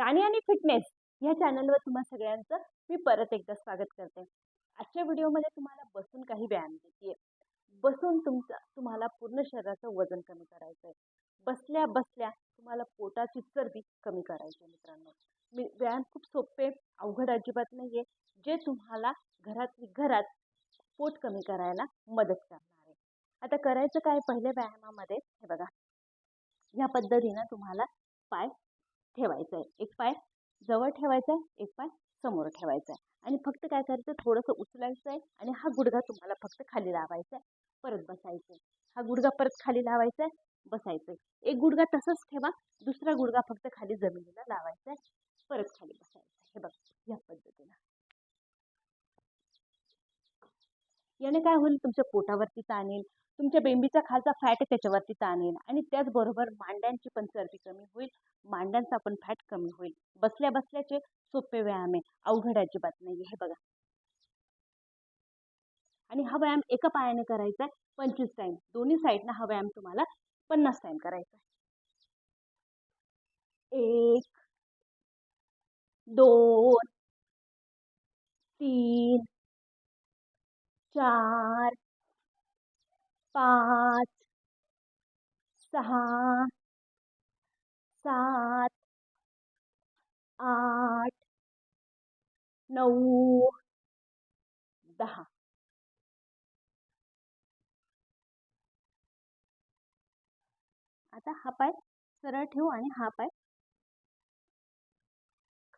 प्राणी आणि फिटनेस या चॅनलवर तुम्हा सगळ्यांचं मी परत एकदा स्वागत करते. आजच्या व्हिडिओमध्ये तुम्हाला बसून काही व्यायाम देते बसून तुमचं तुम्हाला पूर्ण शरीराचं वजन कमी करायचं आहे बसल्या बसल्या तुम्हाला पोटाची चरबी कमी करायची आहे मित्रांनो. मी व्यायाम खूप सोपे अवघड अजिबात नाही आहे जे तुम्हाला घरात घरात पोट कमी करायला मदत करणार आहे. आता करायचं काय? पहिल्या व्यायामामध्ये हे बघा. या पद्धतीनं तुम्हाला पाय ठेवायचं आहे एक पाय जवळ ठेवायचा आहे एक पाय समोर ठेवायचा आहे आणि फक्त काय करायचं थोडंसं उचलायचं आहे आणि हा गुडघा तुम्हाला फक्त खाली लावायचा आहे परत बसायचं आहे हा गुडघा परत खाली लावायचा आहे बसायचं आहे एक गुडघा तसंच ठेवा दुसरा गुडघा फक्त खाली जमिनीला लावायचा आहे परत खाली बसायचं हे बघा या पद्धतीनं याने काय होईल? तुमच्या पोटावरती ताण येईल तुमच्या बेंबीचा खालचा फॅट त्याच्यावरती ताण येईल आणि त्याचबरोबर मांड्यांची पण चरबी कमी होईल मांड्यांचा पण फॅट कमी होईल. बसल्या बसल्याचे सोपे व्यायाम आहे. अवघड अजिबात नाही हे बघा. आणि हा व्यायाम एका पायाने करायचा आहे पंचवीस टाईम दोन्ही साईडनं हा व्यायाम तुम्हाला पन्नास टाईम करायचा आहे. एक दोन तीन चार पाच सहा सात आठ नऊ दहा. आता हा पाय सरळ ठेवू आणि हा पाय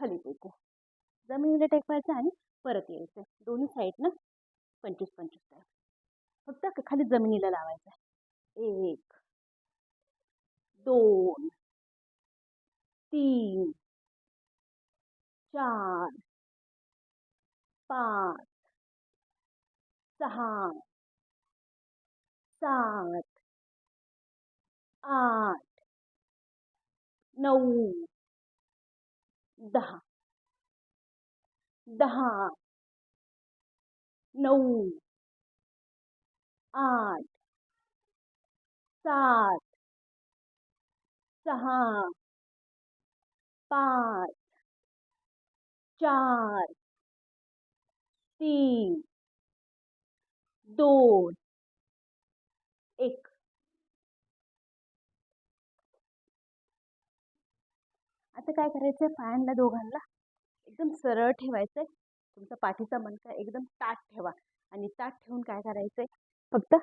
खाली टेकू जमिनीला टेकवायचं आणि परत यायचं. दोन्ही साईडनं पंचवीस पंचवीस टाईम फक्त खाली जमिनीला लावायचं आहे. एक दोन तीन चार पाच सहा सात आठ नऊ दहा. दहा. नऊ. आठ. सात. सहा. पाच. चार. तीन. दोन. एक. आता काय करायचं पायांना दोघांना. एकदम सरळ ठेवायचं आहे तुमचा पाठीचा मणका एकदम ताट ठेवा. आणि ताट ठेवून काय करायचंय? फक्त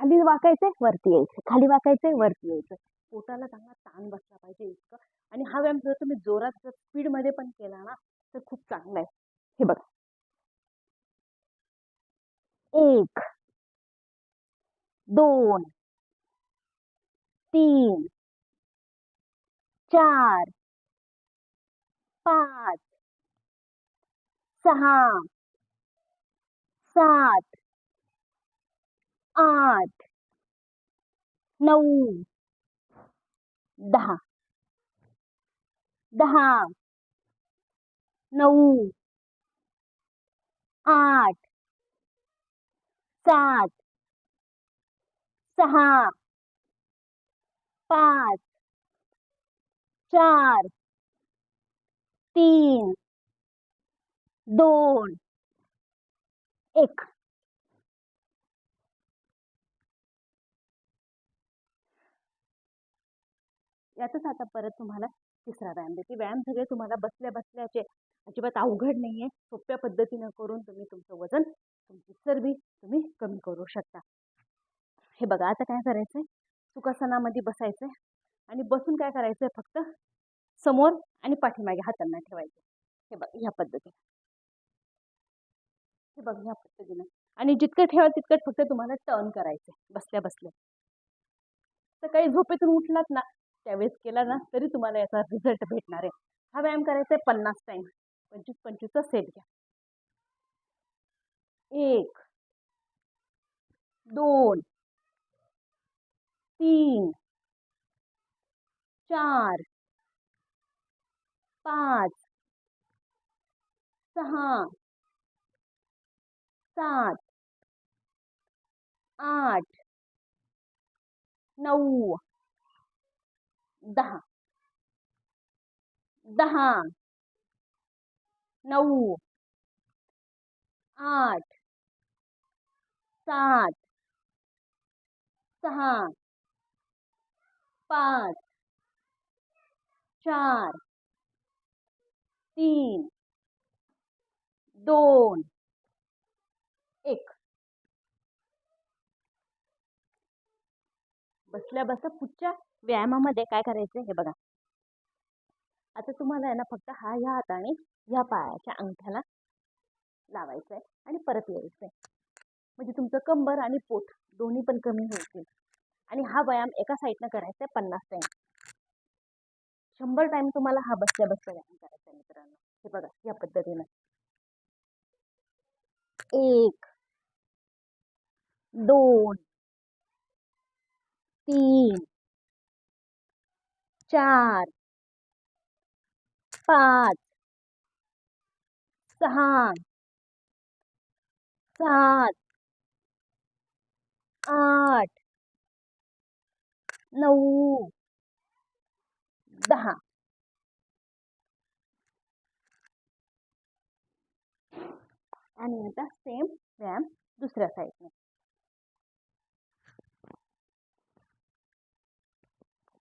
खाली वाकायचंय वरती यायचं खाली वाकायचंय वरती यायचं पोटाला चांगला ताण बसला पाहिजे इतकं. आणि हा व्यायाम जर तुम्ही जोरात जर स्पीडमध्ये पण केला ना तर खूप चांगला आहे. हे बघा. एक दोन तीन चार पाच सहा सात आठ नऊ दहा दहा नऊ आठ सात सहा पाच चार तीन दोन. एक. यातच आता परत तुम्हाला तिसरा व्यायाम देते. व्यायाम सगळे तुम्हाला बसल्या बसल्याचे अजिबात अवघड नाही आहे सोप्या पद्धतीनं करून तुम्ही तुमचं वजन तुमची चरबी तुम्ही कमी करू शकता. हे बघा आता काय करायचं आहे सुखासनामध्ये बसायचं आहे आणि बसून काय करायचं आहे फक्त समोर आणि पाठीमागे हातांना ठेवायचं हे बघा ह्या पद्धतीने. हे बघ पद्धतीनं. आणि जितकं ठेवाल तितकं फक्त तुम्हाला टर्न करायचं बसल्या बसल्या. सकाळी झोपेतून उठलात ना त्यावेळेस केला ना तरी तुम्हाला याचा रिझल्ट भेटणार आहे. हा व्यायाम करायचा आहे पन्नास टाईम पंचवीस पंचवीसचा सेट घ्या. एक दोन तीन चार पाच सहा सात आठ नऊ दहा दहा नऊ आठ सात सहा पाच चार तीन दोन एक. बसल्या बसल्या पुढच्या व्यायामामध्ये काय करायचं हे बघा. आता तुम्हाला आहे ना फक्त हा ह्या हाताने ह्या पायाच्या अंगठ्याला लावायचं आहे आणि परत यायचं आहे म्हणजे तुमचं कंबर आणि पोट दोन्ही पण कमी होतील. आणि हा व्यायाम एका साईडनं करायचा आहे पन्नास टाईम शंभर टाईम तुम्हाला हा बसल्या बसल्या व्यायाम करायचा आहे मित्रांनो. हे बघा या पद्धतीनं. एक. दोन तीन चार पाच सहा सात आठ नऊ दहा. आणि आता सेम व्यायाम दुसऱ्या साईडने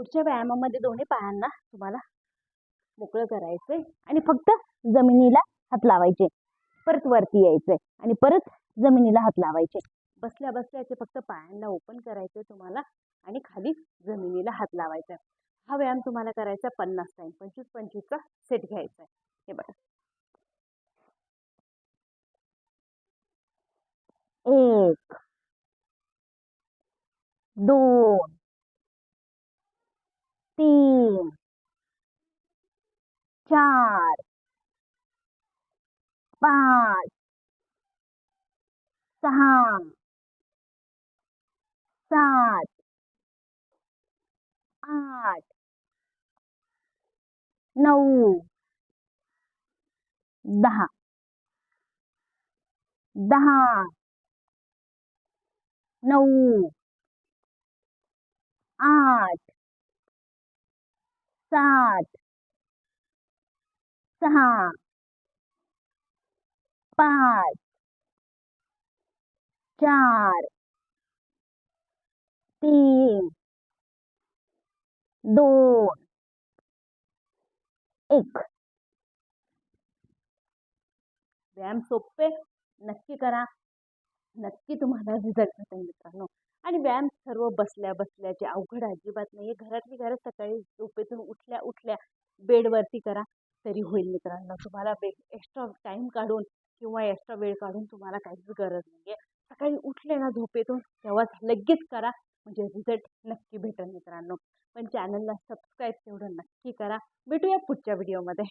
पुढच्या व्यायामामध्ये दोन्ही पायांना तुम्हाला मोकळं करायचंय आणि फक्त जमिनीला हात लावायचे. परत वरती यायचंय आणि परत जमिनीला हात लावायचे. बसल्या बसल्याचे फक्त पायांना ओपन करायचंय तुम्हाला आणि खाली जमिनीला हात लावायचा हा व्यायाम तुम्हाला करायचा पन्नास टाईम पंचवीस पंचवीसचा सेट घ्यायचा आहे हे बघा. एक दोन तीन चार पाच सहा सात आठ नऊ दहा दहा नऊ आठ सात सहा पाच। चार। तीन। दोन एक। व्यायाम सोपे, नक्की करा. नक्की तुम्हाला रिझल्ट भेटेल मित्रांनो. आणि व्यायाम सर्व बसल्या बसल्याचे अवघड अजिबात नाही आहे घरातली घरात सकाळी झोपेतून उठल्या उठल्या बेडवरती करा तरी होईल मित्रांनो. तुम्हाला बे एक्स्ट्रा टाईम काढून किंवा एक्स्ट्रा वेळ काढून तुम्हाला काहीच गरज नाही आहे सकाळी उठले ना झोपेतून तेव्हाच लगेच करा म्हणजे रिझल्ट नक्की भेटेल मित्रांनो. पण चॅनलला सबस्क्राईब तेवढं नक्की करा. भेटूया पुढच्या व्हिडिओमध्ये